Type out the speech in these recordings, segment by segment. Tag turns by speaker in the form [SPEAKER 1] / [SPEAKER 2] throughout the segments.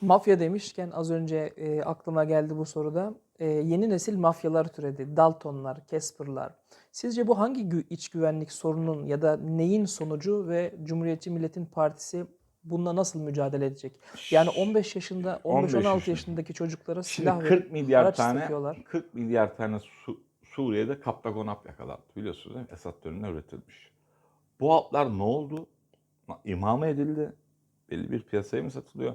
[SPEAKER 1] Mafya demişken az önce e, aklıma geldi bu soruda. E, yeni nesil mafyalar türedi. Daltonlar, Casper'lar. Sizce bu hangi gü- iç güvenlik sorunun ya da neyin sonucu ve Cumhuriyetçi Milletin Partisi bununla nasıl mücadele edecek? Yani 15 yaşında,
[SPEAKER 2] 15
[SPEAKER 1] 15-16
[SPEAKER 2] yaşında.
[SPEAKER 1] yaşındaki çocuklara
[SPEAKER 2] Şimdi
[SPEAKER 1] silah
[SPEAKER 2] 40
[SPEAKER 1] verip
[SPEAKER 2] milyar
[SPEAKER 1] araç
[SPEAKER 2] tane
[SPEAKER 1] sıkıyorlar.
[SPEAKER 2] 40 milyar tane Su- Suriye'de kaptagonap yakalandı. Biliyorsunuz değil mi? Esad döneminde üretilmiş. Bu haplar ne oldu? İmha mı edildi? Belli bir piyasaya mı satılıyor?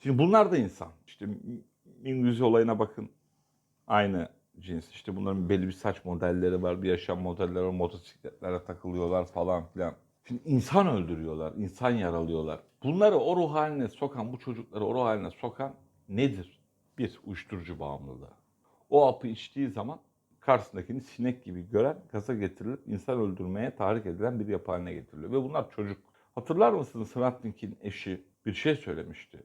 [SPEAKER 2] Şimdi bunlar da insan. İşte Mingüzi olayına bakın. Aynı cins. İşte bunların belli bir saç modelleri var, bir yaşam modelleri var, motosikletlere takılıyorlar falan filan. Şimdi insan öldürüyorlar, insan yaralıyorlar. Bunları o ruh haline sokan, bu çocukları o ruh haline sokan nedir? Bir, uyuşturucu bağımlılığı. O hapı içtiği zaman karşısındakini sinek gibi gören, gaza getirilip insan öldürmeye tahrik edilen bir yapı haline getiriliyor. Ve bunlar çocuk. Hatırlar mısınız Hrant eşi bir şey söylemişti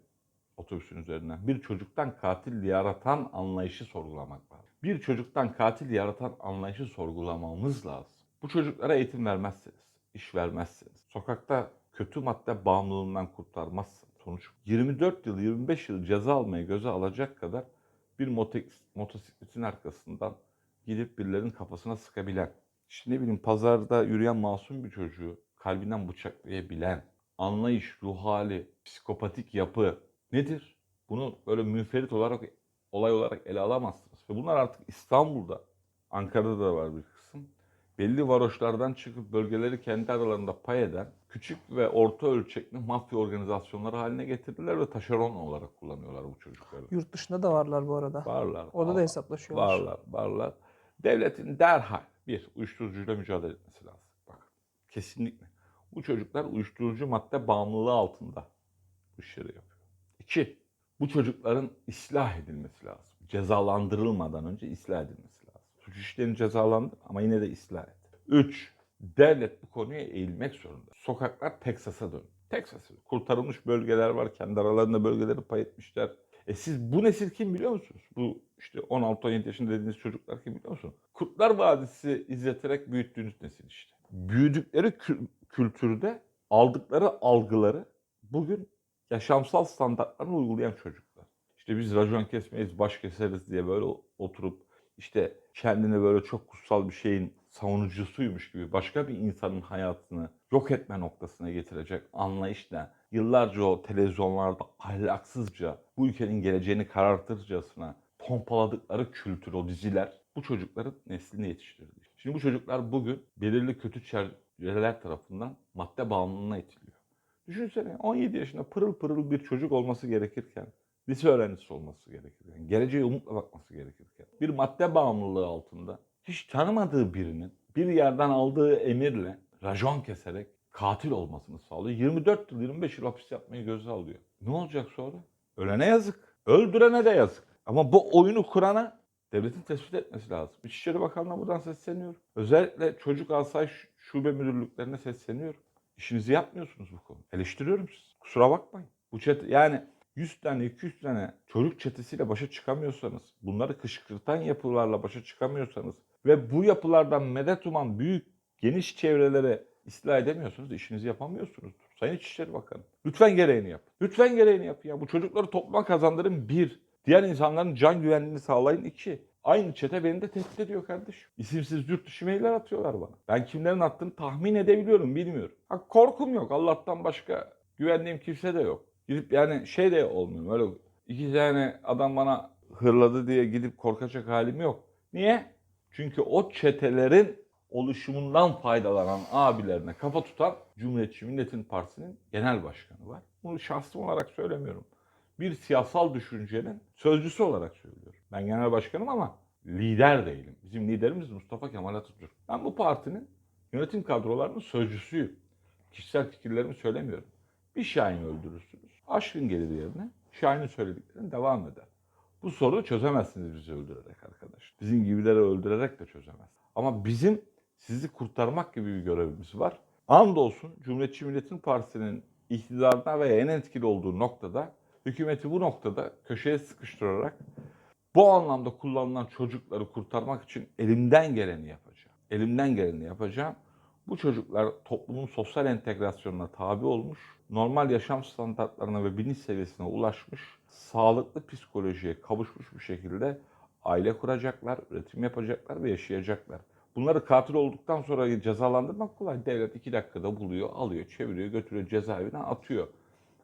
[SPEAKER 2] otobüsün üzerinden. Bir çocuktan katil yaratan anlayışı sorgulamak lazım. Bir çocuktan katil yaratan anlayışı sorgulamamız lazım. Bu çocuklara eğitim vermezseniz, iş vermezseniz, sokakta kötü madde bağımlılığından kurtarmazsınız. Sonuç 24 yıl, 25 yıl ceza almayı göze alacak kadar bir motosikletin arkasından gidip birilerinin kafasına sıkabilen, işte ne bileyim pazarda yürüyen masum bir çocuğu kalbinden bıçaklayabilen, anlayış, ruh hali, psikopatik yapı nedir? Bunu böyle münferit olarak, olay olarak ele alamazsınız. Ve bunlar artık İstanbul'da, Ankara'da da var bir kısım. Belli varoşlardan çıkıp bölgeleri kendi aralarında pay eden küçük ve orta ölçekli mafya organizasyonları haline getirdiler ve taşeron olarak kullanıyorlar bu çocukları.
[SPEAKER 1] Yurt dışında da varlar bu arada.
[SPEAKER 2] Varlar.
[SPEAKER 1] Orada da hesaplaşıyorlar.
[SPEAKER 2] Varlar, varlar. Devletin derhal bir uyuşturucuyla mücadele etmesi lazım. Bak, kesinlikle. Bu çocuklar uyuşturucu madde bağımlılığı altında bu işleri yapıyor. İki, bu çocukların ıslah edilmesi lazım. Cezalandırılmadan önce ıslah edilmesi lazım. Suç işlerini cezalandır ama yine de ıslah et. Üç, devlet bu konuya eğilmek zorunda. Sokaklar Teksas'a dön. Teksas'a. Kurtarılmış bölgeler var. Kendi aralarında bölgeleri pay etmişler. E siz bu nesil kim biliyor musunuz? Bu işte 16-17 yaşında dediğiniz çocuklar kim biliyor musunuz? Kurtlar Vadisi izleterek büyüttüğünüz nesil işte. Büyüdükleri kü- kültürde aldıkları algıları bugün yaşamsal standartlarını uygulayan çocuklar. İşte biz racon kesmeyiz, baş keseriz diye böyle oturup işte kendini böyle çok kutsal bir şeyin savunucusuymuş gibi başka bir insanın hayatını yok etme noktasına getirecek anlayışla yıllarca o televizyonlarda ahlaksızca bu ülkenin geleceğini karartırcasına pompaladıkları kültür, o diziler bu çocukların neslini yetiştirdi. Şimdi bu çocuklar bugün belirli kötü çevreler tarafından madde bağımlılığına itiliyor. Düşünsene 17 yaşında pırıl pırıl bir çocuk olması gerekirken, lise öğrencisi olması gerekirken, geleceğe umutla bakması gerekirken, bir madde bağımlılığı altında hiç tanımadığı birinin bir yerden aldığı emirle rajon keserek katil olmasını sağlıyor. 24 yıl, 25 yıl hapis yapmayı göze alıyor. Ne olacak sonra? Ölene yazık, öldürene de yazık. Ama bu oyunu kurana devletin tespit etmesi lazım. İçişleri Bakanlığı'na buradan sesleniyorum. Özellikle çocuk asayiş şube müdürlüklerine sesleniyorum. İşinizi yapmıyorsunuz bu konu. Eleştiriyorum sizi. Kusura bakmayın. Bu çete yani 100 tane 200 tane çocuk çetesiyle başa çıkamıyorsanız, bunları kışkırtan yapılarla başa çıkamıyorsanız ve bu yapılardan medet uman büyük geniş çevrelere ıslah edemiyorsunuz, işinizi yapamıyorsunuz. Sayın İçişleri Bakanı. Lütfen gereğini yap. Lütfen gereğini yapın ya. Bu çocukları topluma kazandırın bir. Diğer insanların can güvenliğini sağlayın iki. Aynı çete beni de tehdit ediyor kardeşim. İsimsiz yurt dışı mailler atıyorlar bana. Ben kimlerin attığını tahmin edebiliyorum, bilmiyorum. Ha, korkum yok. Allah'tan başka güvendiğim kimse de yok. Gidip yani şey de olmuyor. Öyle iki tane adam bana hırladı diye gidip korkacak halim yok. Niye? Çünkü o çetelerin oluşumundan faydalanan abilerine kafa tutan Cumhuriyetçi Milletin Partisi'nin genel başkanı var. Bunu şahsım olarak söylemiyorum. Bir siyasal düşüncenin sözcüsü olarak söylüyorum. Ben genel başkanım ama lider değilim. Bizim liderimiz Mustafa Kemal Atatürk. Ben bu partinin yönetim kadrolarının sözcüsüyüm. Kişisel fikirlerimi söylemiyorum. Bir Şahin öldürürsünüz. Aşkın gelir yerine Şahin'in söylediklerine devam eder. Bu sorunu çözemezsiniz bizi öldürerek arkadaş. Bizim gibileri öldürerek de çözemez. Ama bizim sizi kurtarmak gibi bir görevimiz var. Andolsun Cumhuriyetçi Milletin Partisi'nin iktidarda veya en etkili olduğu noktada hükümeti bu noktada köşeye sıkıştırarak bu anlamda kullanılan çocukları kurtarmak için elimden geleni yapacağım. Elimden geleni yapacağım. Bu çocuklar toplumun sosyal entegrasyonuna tabi olmuş, normal yaşam standartlarına ve bilinç seviyesine ulaşmış, sağlıklı psikolojiye kavuşmuş bir şekilde aile kuracaklar, üretim yapacaklar ve yaşayacaklar. Bunları katil olduktan sonra cezalandırmak kolay. Devlet iki dakikada buluyor, alıyor, çeviriyor, götürüyor cezaevine atıyor.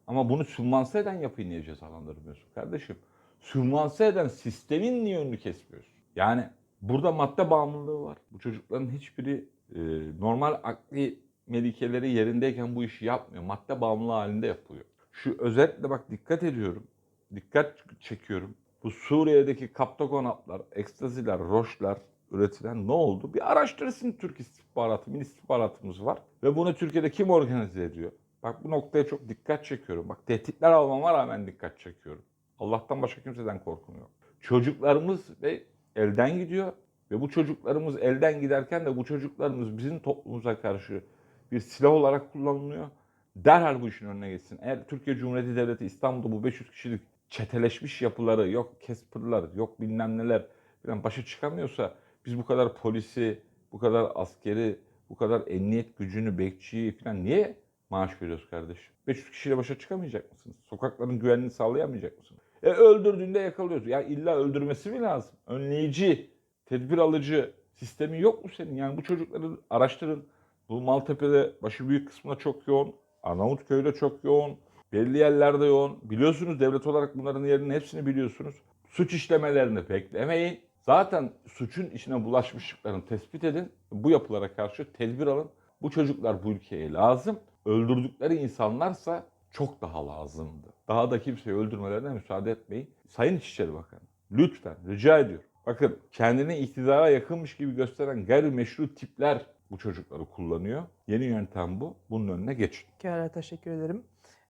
[SPEAKER 2] Ama bunu sürmanse eden yapıyı niye cezalandırmıyorsun kardeşim? Sürmanse eden sistemin niye önünü kesmiyorsun? Yani burada madde bağımlılığı var. Bu çocukların hiçbiri e, normal akli melikeleri yerindeyken bu işi yapmıyor. Madde bağımlılığı halinde yapıyor. Şu özellikle bak dikkat ediyorum. Dikkat çekiyorum. Bu Suriye'deki kaptagonatlar, ekstaziler, roşlar üretilen ne oldu? Bir araştırsın Türk istihbaratı, milli istihbaratımız var. Ve bunu Türkiye'de kim organize ediyor? Bak bu noktaya çok dikkat çekiyorum. Bak tehditler almama rağmen dikkat çekiyorum. Allah'tan başka kimseden korkum. Çocuklarımız ve elden gidiyor ve bu çocuklarımız elden giderken de bu çocuklarımız bizim toplumumuza karşı bir silah olarak kullanılıyor. Derhal bu işin önüne geçsin. Eğer Türkiye Cumhuriyeti Devleti İstanbul'da bu 500 kişilik çeteleşmiş yapıları, yok Casper'lar, yok bilmem neler falan başa çıkamıyorsa biz bu kadar polisi, bu kadar askeri, bu kadar emniyet gücünü, bekçiyi falan niye maaş veriyoruz kardeşim? 500 kişiyle başa çıkamayacak mısınız? Sokakların güvenliğini sağlayamayacak mısınız? E öldürdüğünde yakalıyoruz. Ya illa öldürmesi mi lazım? Önleyici, tedbir alıcı sistemi yok mu senin? Yani bu çocukları araştırın. Bu Maltepe'de başı büyük kısmında çok yoğun. Arnavutköy'de çok yoğun. Belli yerlerde yoğun. Biliyorsunuz devlet olarak bunların yerinin hepsini biliyorsunuz. Suç işlemelerini beklemeyin. Zaten suçun içine bulaşmışlıklarını tespit edin. Bu yapılara karşı tedbir alın. Bu çocuklar bu ülkeye lazım. Öldürdükleri insanlarsa çok daha lazımdı. Daha da kimseyi öldürmelerine müsaade etmeyin. Sayın İçişleri Bakanı lütfen rica ediyorum. Bakın kendini iktidara yakınmış gibi gösteren gayrimeşru tipler bu çocukları kullanıyor. Yeni yöntem bu. Bunun önüne geçin.
[SPEAKER 1] Pekala teşekkür ederim.